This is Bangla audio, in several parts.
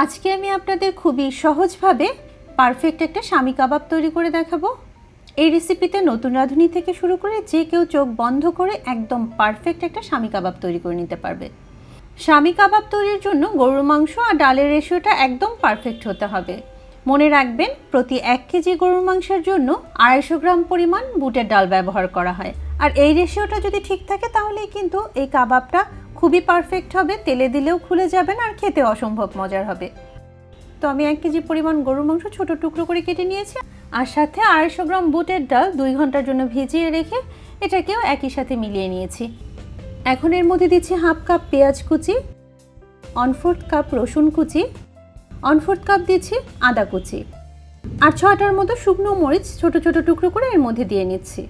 আজকে আমি আপনাদের খুবই সহজভাবে পারফেক্ট একটা স্বামী কাবাব তৈরি করে দেখাবো। এই রেসিপিতে নতুন রাঁধুনি থেকে শুরু করে যে কেউ চোখ বন্ধ করে একদম পারফেক্ট একটা স্বামী কাবাব তৈরি করে নিতে পারবে। স্বামী কাবাব তৈরির জন্য গরুর মাংস আর ডালের রেশিওটা একদম পারফেক্ট হতে হবে। মনে রাখবেন, প্রতি এক কেজি গরুর মাংসের জন্য আড়াইশো গ্রাম পরিমাণ বুটের ডাল ব্যবহার করা হয়। আর এই রেশিওটা যদি ঠিক থাকে, তাহলেই কিন্তু এই কাবাবটা খুবই পারফেক্ট হবে, তেলে দিলেও খুলে যাবে না, আর খেতে অসম্ভব মজার হবে। তো আমি এক কেজি পরিমাণ গরুর মাংস ছোট টুকরো করে কেটে নিয়েছি, আর সাথে আড়াইশো গ্রাম বুটের ডাল দুই ঘণ্টার জন্য ভিজিয়ে রেখে এটাকেও একই সাথে মিলিয়ে নিয়েছি। এখন এর মধ্যে দিচ্ছি হাফ কাপ পেঁয়াজ কুচি ওয়ান ফোর্থ কাপ রসুন কুচি ওয়ান ফোর্থ কাপ দিচ্ছি আদা কুচি, আর ছটার মতো শুকনো মরিচ ছোট ছোট টুকরো করে এর মধ্যে দিয়ে নিচ্ছি।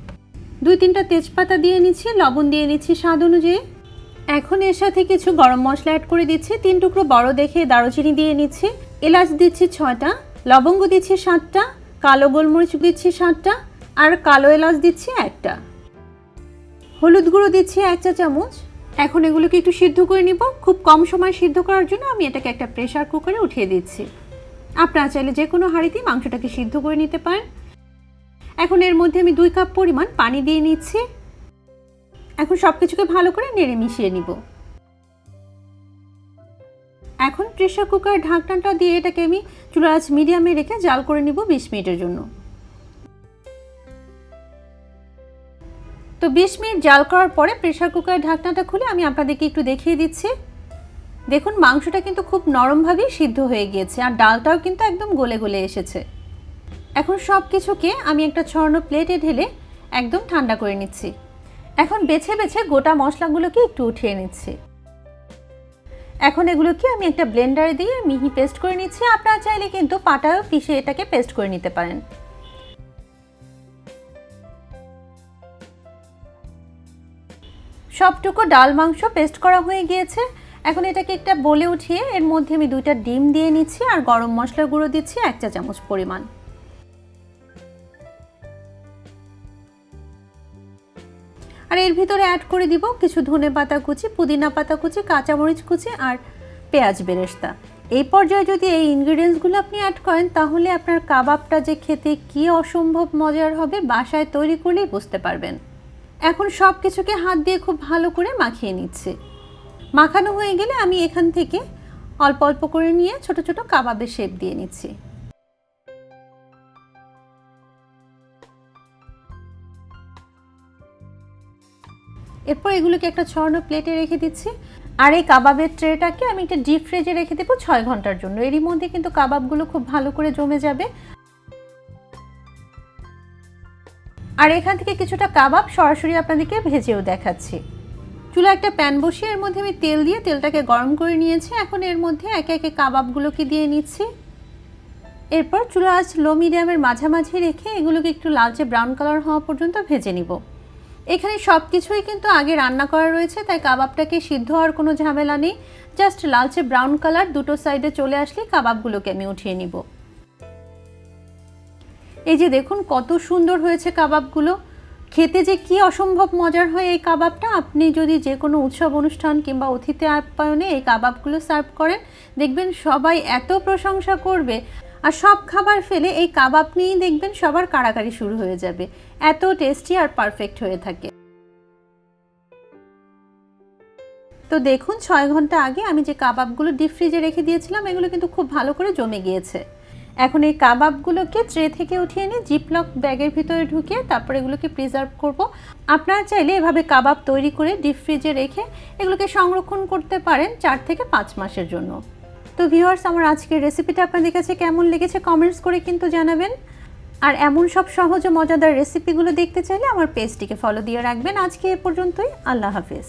দুই তিনটা তেজপাতা দিয়ে নিচ্ছি, লবণ দিয়ে নিচ্ছি স্বাদ অনুযায়ী। এখন এর সাথে কিছু গরম মশলা অ্যাড করে দিচ্ছি। তিন টুকরো বড় দেখে দারুচিনি দিয়ে নিচ্ছি। এলাচ দিচ্ছি ছয়টা, লবঙ্গ দিচ্ছি সাতটা, কালো গোলমরিচ দিচ্ছি সাতটা, আর কালো এলাচ দিচ্ছি একটা। হলুদ গুঁড়ো দিচ্ছি এক চা চামচ। এখন এগুলোকে একটু সিদ্ধ করে নিব। খুব কম সময় সিদ্ধ করার জন্য আমি এটাকে একটা প্রেসার কুকারে উঠিয়ে দিচ্ছি। আপনারা চাইলে যে কোনো হাঁড়িতেই মাংসটাকে সিদ্ধ করে নিতে পারেন। এখন এর মধ্যে আমি দুই কাপ পরিমাণ পানি দিয়ে নিচ্ছি। এখন সব কিছুকে ভালো করে নেড়ে মিশিয়ে নিব। এখন প্রেশার কুকার ঢাকনাটা দিয়ে এটাকে আমি চুলার আঁচ মিডিয়ামে রেখে জাল করে নিব বিশ মিনিটের জন্য। তো বিশ মিনিট জাল করার পরে প্রেসার কুকারের ঢাকনাটা খুলে আমি আপনাদেরকে একটু দেখিয়ে দিচ্ছি। দেখুন, মাংসটা কিন্তু খুব নরমভাবেই সিদ্ধ হয়ে গিয়েছে আর ডালটাও কিন্তু একদম গলে গলে এসেছে। এখন সব কিছুকে আমি একটা ছড়ানো প্লেটে ঢেলে একদম ঠান্ডা করে নিচ্ছি। এখন বেছে বেছে গোটা মশলাগুলোকে একটু উঠিয়ে নিচ্ছি। এখন এগুলোকে আমি একটা ব্লেন্ডারে দিয়ে মিহি পেস্ট করে নিচ্ছি। আপনারা চাইলে কিন্তু পাটাও পিষে এটাকে পেস্ট করে নিতে পারেন। সবটুকু ডাল মাংস পেস্ট করা হয়ে গিয়েছে। এখন এটাকে একটা বলে উঠিয়ে এর মধ্যে আমি দুইটা ডিম দিয়ে নিচ্ছি আর গরম মশলা গুঁড়ো দিচ্ছি এক চা চামচ পরিমাণ। আর এর ভিতরে অ্যাড করে দিব কিছু ধনে পাতা কুচি, পুদিনা পাতা কুচি, কাঁচামরিচ কুচি আর পেঁয়াজ বেরেস্তা। এই পর্যায়ে যদি এই ইনগ্রিডিয়েন্টসগুলো আপনি অ্যাড করেন, তাহলে আপনার কাবাবটা যে খেতে কী অসম্ভব মজার হবে বাসায় তৈরি করলেই বুঝতে পারবেন। এখন সব কিছুকে হাত দিয়ে খুব ভালো করে মাখিয়ে নিচ্ছে। মাখানো হয়ে গেলে আমি এখান থেকে অল্প অল্প করে নিয়ে ছোট ছোট কাবাবের শেপ দিয়ে নিচ্ছি। এরপর এগুলোকে একটা ছড়ানো প্লেটে রেখে দিচ্ছি। আর এই কাবাবের ট্রেটাকে আমি একটা ডিপ ফ্রিজে রেখে দেবো ছয় ঘণ্টার জন্য। এরই মধ্যে কিন্তু কাবাবগুলো খুব ভালো করে জমে যাবে। আর এখান থেকে কিছুটা কাবাব সরাসরি আপনাদেরকে ভেজেও দেখাচ্ছি। চুলা একটা প্যান বসিয়ে এর মধ্যে আমি তেল দিয়ে তেলটাকে গরম করে নিয়েছি। এখন এর মধ্যে একে একে কাবাবগুলোকে দিয়ে নিচ্ছি। এরপর চুলা আজ লো মিডিয়ামের মাঝামাঝি রেখে এগুলোকে একটু লালচে ব্রাউন কালার হওয়া পর্যন্ত ভেজে নিব। এখানে সব কিছুই কিন্তু আগে রান্না করা রয়েছে, তাই কাবাবটাকে সিদ্ধ হওয়ার কোনো ঝামেলা নেই। জাস্ট লালচে ব্রাউন কালার দুটো সাইডে চলে আসলে কাবাবগুলোকে আমি উঠিয়ে নিব। এই যে দেখুন কত সুন্দর হয়েছে কাবাবগুলো। খেতে যে কি অসম্ভব মজার হয় এই কাবাবটা। আপনি যদি যে কোনো উৎসব অনুষ্ঠান কিংবা অতিথি আপ্যায়নে এই কাবাবগুলো সার্ভ করেন, দেখবেন সবাই এত প্রশংসা করবে। আর সব খাবার ফেলে এই কাবাব নিয়েই দেখবেন সবার কাড়াকাড়ি শুরু হয়ে যাবে। এত টেস্টি আর পারফেক্ট হয়ে থাকে। তো দেখুন, ছয় ঘণ্টা আগে আমি যে কাবাবগুলো ডিপ ফ্রিজে রেখে দিয়েছিলাম, এগুলো কিন্তু খুব ভালো করে জমে গিয়েছে। এখন এই কাবাবগুলোকে ট্রে থেকে উঠিয়ে নিয়ে জিপলক ব্যাগের ভিতরে ঢুকিয়ে তারপর এগুলোকে প্রিজার্ভ করব। আপনারা চাইলে এভাবে কাবাব তৈরি করে ডিপ ফ্রিজে রেখে এগুলোকে সংরক্ষণ করতে পারেন চার থেকে পাঁচ মাসের জন্য। তো ভিউয়ার্স আমার আজকের রেসিপিটা আপনাদের কাছে কেমন লেগেছে কমেন্টস করে কিন্তু জানাবেন। আর এমন সব সহজ ও মজাদার রেসিপিগুলো দেখতে চাইলে আমার পেজটিকে ফলো দিয়ে রাখবেন। আজকে এ পর্যন্তই, আল্লাহ হাফিজ।